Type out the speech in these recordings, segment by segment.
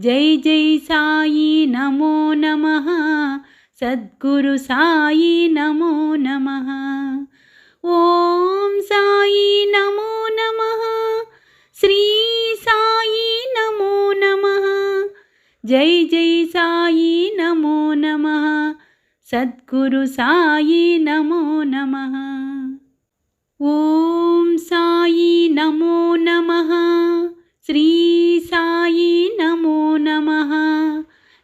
జై జై సాయి నమో నమ. సద్గురు సాయి నమో నమ. ఓం సాయి నమో నమ. శ్రీ సాయి నమో నమ. జై జై సాయి నమో నమ. సద్గురు సాయి నమో నమ. ఓం సాయి నమో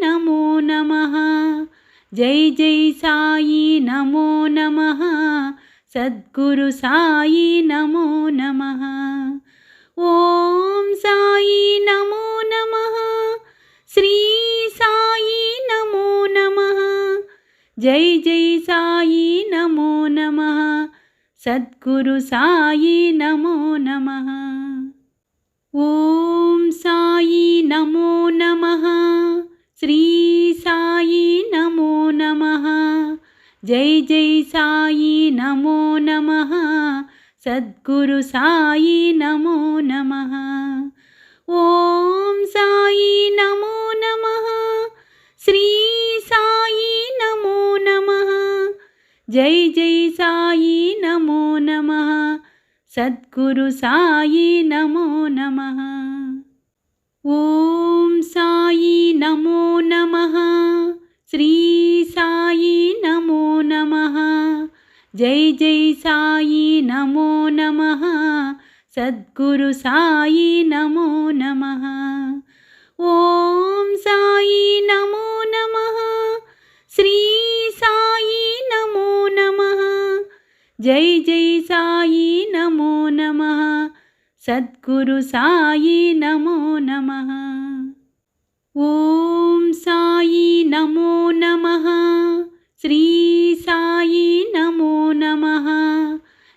నమో నమ. జై జై సాయి నమో నమ. సద్గురు సాయి నమో నమ. ఓం సాయి నమో నమ. శ్రీ సాయి నమో నమ. జై జై సాయి నమో నమ. సద్గురు సాయి నమో నమ. ఓం సాయి జై జై సాయి నమో నమ. సద్గురు సాయి నమో నమ. ఓం సాయి నమో నమ. శ్రీ సాయి నమో నమ. జై జై సాయి నమో నమ. సద్గురు సాయి నమో నమ. ఓ జై జై సాయి నమో నమ. సద్గురు సాయి నమో నమ. ఓం సాయి నమో నమ. శ్రీ సాయి నమో నమ. జై జై సాయి నమో నమ. సద్గురు సాయి నమో నమ. ఓం